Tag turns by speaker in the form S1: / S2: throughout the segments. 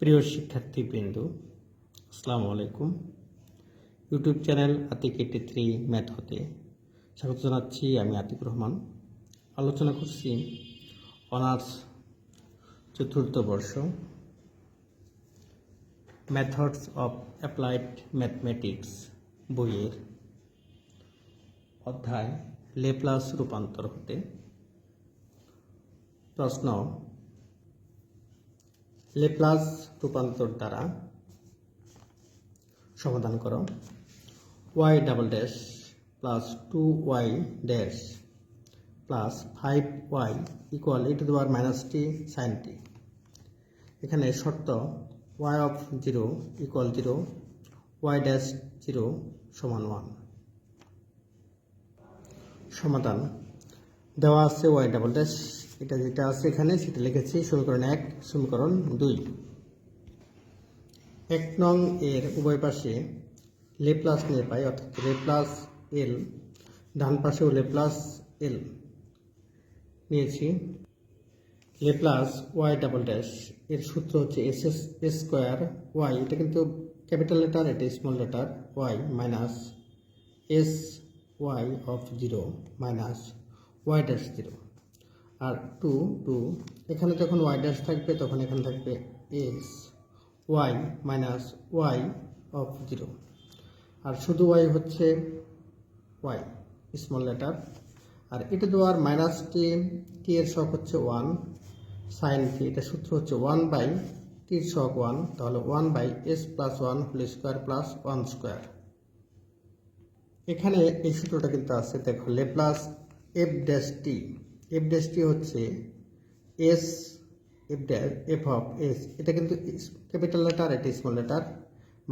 S1: প্রিয় শিক্ষার্থীবৃন্দ, আসসালামু আলাইকুম। YouTube channel Atik eighty three math হতে স্বাগত জানাচ্ছি আমি আতিক রহমান। আলোচনা করছি অনার্স চতুর্থ বর্ষ মেথডস অফ অ্যাপ্লাইড ম্যাথমেটিক্স বইয়ের অধ্যায় লেপ্লাস রূপান্তর হতে প্রশ্ন লেপ্লাস রূপান্তর দ্বারা সমাধান করো। Y double dash plus two Y dash plus five Y equal E to the power minus T sine T এখানে শর্ত Y of zero equal zero Y dash zero সমান ওয়ান সমাধান। দেওয়া আছে ওয়াই ডাবল ড্যাশ এটা যেটা আছে এখানে, সেটা লিখেছি সমীকরণ এক, সমীকরণ দুই। এক নং এর উভয় পাশে লেপ্লাস নিয়ে পাই, অর্থাৎ লেপ্লাস এল ডান পাশেও লেপ্লাস এল নিয়েছি। লেপ্লাস ওয়াই ডাবল ড্যাশ এর সূত্র হচ্ছে এস এস স্কোয়ার ওয়াই এটা কিন্তু ক্যাপিটাল লেটার এটা small letter Y minus S Y of zero minus Y dash zero R two two এখানে যখন ওয়াই ড্যাশ থাকবে, তখন এখানে থাকবে S Y minus Y of zero আর শুধু ওয়াই হচ্ছে ওয়াই স্মল লেটার আর এটা দেওয়ার মাইনাস টি টি এর শখ হচ্ছে ওয়ান সাইন টি এটা সূত্র হচ্ছে ওয়ান বাই টির শখ ওয়ান তাহলে one by S plus one whole square plus one square এখানে এই সূত্রটা কিন্তু আছে, দেখো, Laplace F dash T F dash T হচ্ছে S F dash F of S এটা কিন্তু ক্যাপিটাল লেটার এটা small letter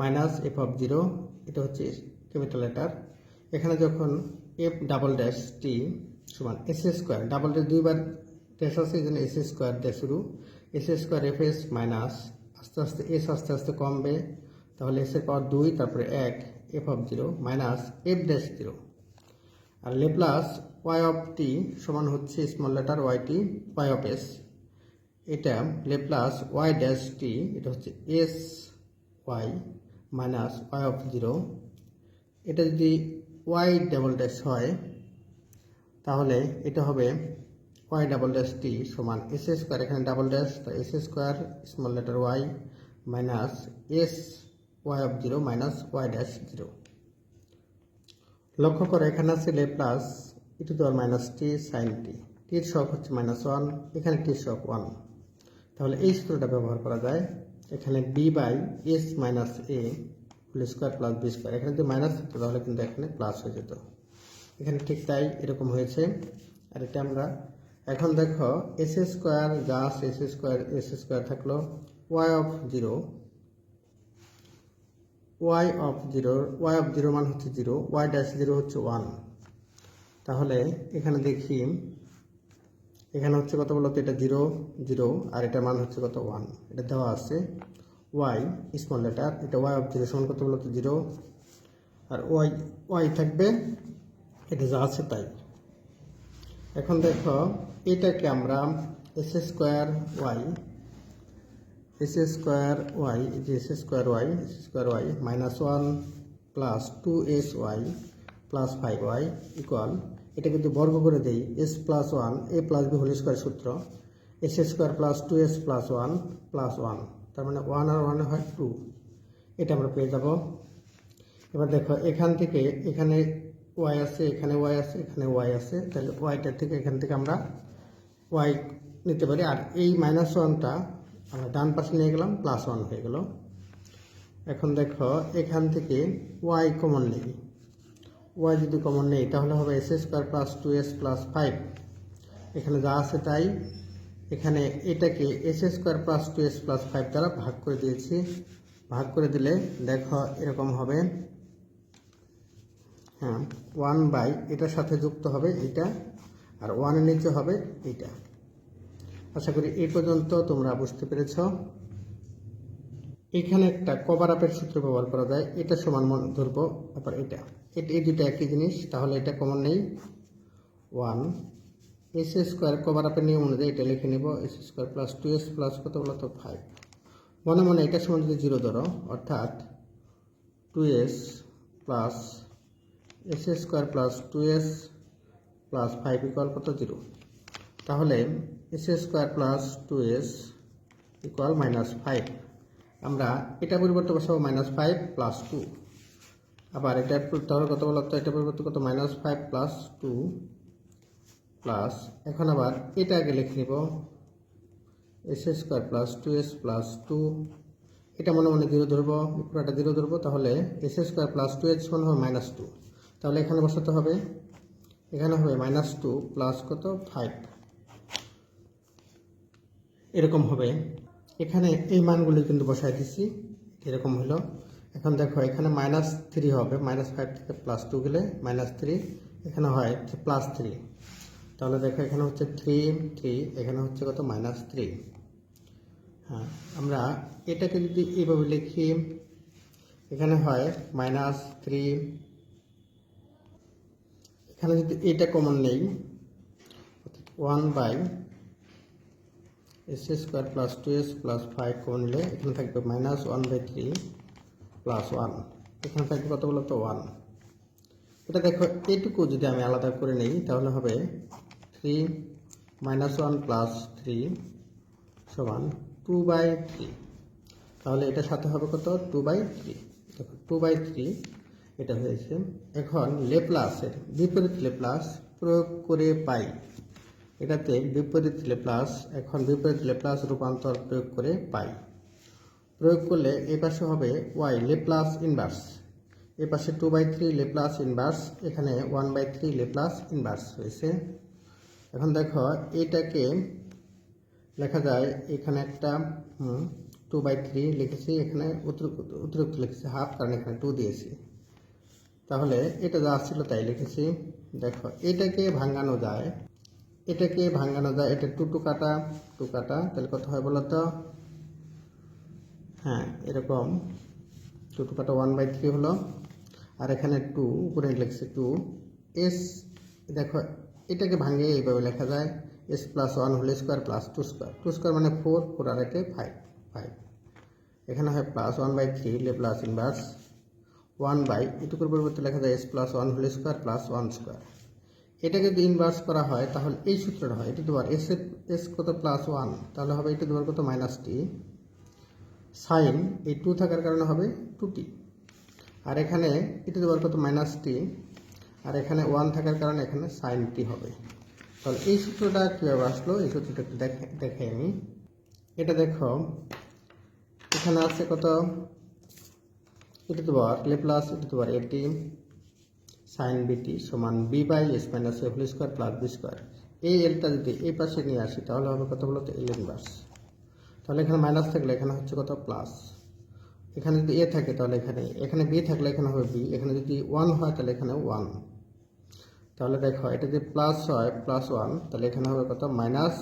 S1: minus F of zero এটা হচ্ছে ক্যাপিটাল লেটার এখানে যখন এফ ডাবল ড্যাশ টি সমান এস স্কোয়ার ডাবল ড্যাশ দুইবার ড্যাশ আছে, এই জন্য এস স্কোয়ার দিয়ে শুরু। S square F S minus আস্তে আস্তে এস আস্তে আস্তে কমবে। তাহলে এস এর পাওয়ার দুই, তারপরে এক F of zero minus F dash zero R Laplace Y of T সমান হচ্ছে small letter Y T Y of S এটা লেপ্লাস ওয়াই ড্যাশ টি এটা হচ্ছে S Y minus Y of zero এটা যদি ওয়াই ডাবল ড্যাশ হয়, তাহলে এটা হবে ওয়াই ডাবল ড্যাশ টি সমান এস স্কোয়ার এখানে ডাবল ড্যাশ তো S square small letter Y minus S Y of zero minus Y dash zero লক্ষ্য করে, এখানে আছে Laplace E to the power minus T sine T টির শখ হচ্ছে মাইনাস ওয়ান এখানে টির শখ ওয়ান তাহলে এই সূত্রটা ব্যবহার করা যায়, এখানে B by S minus A whole square plus B square এখানে যদি মাইনাস থাকতো তাহলে কিন্তু এখানে প্লাস হয়ে যেত। এখানে ঠিক তাই এরকম হয়েছে। আর এটা আমরা, এখন দেখো এস স্কোয়ার আছে এস স্কোয়ার এস স্কোয়ার থাকল y of zero y of zero y of zero মান হচ্ছে জিরো ওয়াই ড্যাশ জিরো হচ্ছে ওয়ান তাহলে এখানে দেখি, এখানে হচ্ছে কত বলতো? এটা জিরো জিরো, আর এটা মান হচ্ছে কত? ওয়ান। এটা দেওয়া আছে ওয়াই স্মল লেটার এটা ওয়াই অফ জিরো সমান কত বলতো? জিরো। আর ওয়াই ওয়াই থাকবে, এটা যা আছে তাই। এখন দেখো, এটাকে আমরা s square y s square y যে s square y s square y minus one plus two s y plus five y equal এটা কিন্তু বর্গ করে দেই s plus one a plus b whole square সূত্র s square plus two s plus one plus one তার মানে one আর one হয় টু এটা আমরা পেয়ে যাব। এবার দেখো, এখান থেকে এখানে ওয়াই আছে, এখানে ওয়াই আছে, এখানে ওয়াই আছে, তাহলে ওয়াইটার থেকে এখান থেকে আমরা ওয়াই নিতে পারি, আর এই মাইনাস ওয়ানটা আমরা ডান পাশে নিয়ে গেলাম প্লাস ওয়ান হয়ে গেল। এখন দেখো, এখান থেকে ওয়াই কমন নেই। ওয়াই যদি কমন নেই, তাহলে হবে s square plus two s plus five এখানে যা আছে তাই। এখানে এটাকে s square plus two s plus five দ্বারা ভাগ করে দিয়েছি। ভাগ করে দিলে দেখো এরকম হবে। হ্যাঁ ওয়ান বাই এটার সাথে যুক্ত হবে এটা আর ওয়ানের নিচে হবে এইটা। আশা করি এই পর্যন্ত তোমরা বুঝতে পেরেছ। এখানে একটা কভার আপের সূত্র ব্যবহার করা যায়। এটা সমান মন ধরবো তারপর এটা। এটা এই দুটো একই জিনিস, তাহলে এটা কমন নেই। ওয়ান এস স্কোয়ার কভার আপের নিয়ম অনুযায়ী এটা লিখে নেব s square plus two s plus কত বলো তো ফাইভ মনে মনে এটার সমান যদি জিরো ধরো, অর্থাৎ two s plus s square plus two s plus five equal কত? জিরো তাহলে s square plus two s equal minus five আমরা এটা পরিবর্তে বসাবো মাইনাস ফাইভ প্লাস টু আবার এটা তাহলে কত বলতো? এটা পরিবর্তে কত minus five plus two plus এখন আবার এটা আগে লিখে নিব s square plus two s plus two এটা মনে মনে জিরো ধরবো, পুরোটা জিরো ধরবো, তাহলে s square plus two s সমান হবে মাইনাস টু তাহলে এখানে বসাতে হবে, এখানে হবে মাইনাস টু প্লাস কত? ফাইভ এরকম হবে। এখানে এই মানগুলি কিন্তু বসাই দিচ্ছি এরকম হলো। এখন দেখো, এখানে মাইনাস থ্রি হবে। মাইনাস ফাইভ থেকে প্লাস টু গেলে মাইনাস থ্রি এখানে হয় প্লাস থ্রি তাহলে দেখো, এখানে হচ্ছে থ্রি থ্রি এখানে হচ্ছে কত? মাইনাস থ্রি হ্যাঁ আমরা এটাকে যদি এইভাবে লিখি, এখানে হয় মাইনাস থ্রি এখানে যদি এটা কমন নেই one by s square plus two s plus five common নিলে এখানে থাকবে minus one by three plus one এখানে থাকবে কত বলতো ওয়ান এটা দেখো, এইটুকু যদি আমি আলাদা করে নিই, তাহলে হবে three minus one plus three সমান টু বাই থ্রি তাহলে এটার সাথে হবে কত? টু বাই থ্রি দেখো টু বাই থ্রি এটা হয়েছে। এখন লেপ্লাসের বিপরীত লেপ্লাস প্রয়োগ করে পাই। এটাতে বিপরীত লেপ্লাস এখন বিপরীত লেপ্লাস রূপান্তর প্রয়োগ করে পাই। প্রয়োগ করলে এই পাশে হবে ওয়াই লেপ্লাস ইনভার্স এ পাশে two by three Laplace inverse এখানে one by three Laplace inverse হয়েছে। এখন দেখো, এটাকে লেখা যায়, এখানে একটা টু বাই থ্রি লিখেছি, এখানে অতিরিক্ত লিখেছি হাফ কারণ এখানে টু দিয়েছি। তাহলে এটা যা ছিল তাই লিখেছি। দেখো, এটাকে ভাঙানো যায়। এটাকে ভাঙানো যায়, এটা টু টু কাটা টু কাটা, তাহলে কত হয় বলো তো হ্যাঁ এরকম। টু ওয়ান বাই থ্রি হলো। আর এখানে টু উপরে লিখছে টু এস দেখো, এটাকে ভাঙে এইভাবে লেখা যায়। S plus one whole square plus two square two square মানে ফোর ফোর আর একে ফাইভ ফাইভ এখানে হয় plus one by three Laplace inverse one by এটুকুর পরিবর্তে লেখা যায় s plus one whole square plus one square এটাকে যদি ইনভার্স করা হয়, তাহলে এই সূত্রটা হয়, এটি তোমার এস এস কত প্লাস ওয়ান তাহলে হবে, এটি তোমার কত? মাইনাস টি সাইন এই টু থাকার কারণে হবে টু টি আর এখানে এটি তোমার কত? মাইনাস টি আর এখানে ওয়ান থাকার কারণে এখানে সাইন টি হবে। তাহলে এই সূত্রটা কীভাবে আসলো? এই সূত্রটা একটু দেখে দেখে আমি। এটা দেখো, এখানে আছে কত? এটা তোমার লেপ্লাস এটা তোমার এটি সাইন বিটি সমান b by s minus a whole square plus b square এই এলটা যদি এই পাশে নিয়ে আসি, তাহলে হবে কত বলতো? এল ইনভার্স তাহলে এখানে মাইনাস থাকলে এখানে হচ্ছে কত? প্লাস এখানে যদি এ থাকে তাহলে এখানে এখানে বি থাকলে এখানে হবে বি এখানে যদি ওয়ান হয় তাহলে এখানে ওয়ান তাহলে দেখো, এটা যদি প্লাস হয় প্লাস ওয়ান তাহলে এখানে হবে কত? মাইনাস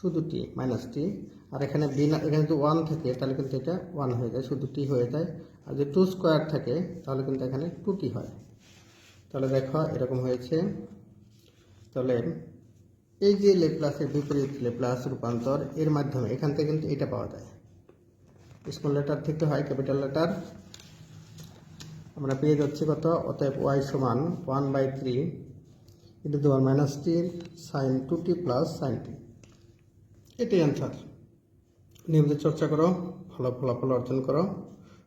S1: শুধু টি মাইনাস টি আর এখানে বি না, এখানে যদি ওয়ান থাকে তাহলে কিন্তু এটা ওয়ান হয়ে যায়, শুধু টি হয়ে যায়। আর যদি টু স্কোয়ার থাকে তাহলে কিন্তু এখানে টু টি হয়। তাহলে দেখো, এরকম হয়েছে। তাহলে এই যে লেপ্লাসের বিপরীত লেপ্লাস রূপান্তর, এর মাধ্যমে এখান থেকে কিন্তু এটা পাওয়া যায়। স্মল লেটার থেকে হয় ক্যাপিটাল লেটার আমরা পেয়ে যাচ্ছি কত? অতএব ওয়াই সমান ওয়ান বাই থ্রি ইন্টু দেওয়ার minus t sine two t plus sine t. এটাই অ্যান্সার নিয়মিত চর্চা করো ভালো ফলাফল অর্জন করো।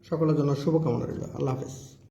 S1: সকলের জন্য শুভকামনা রইল। আল্লাহ হাফেজ।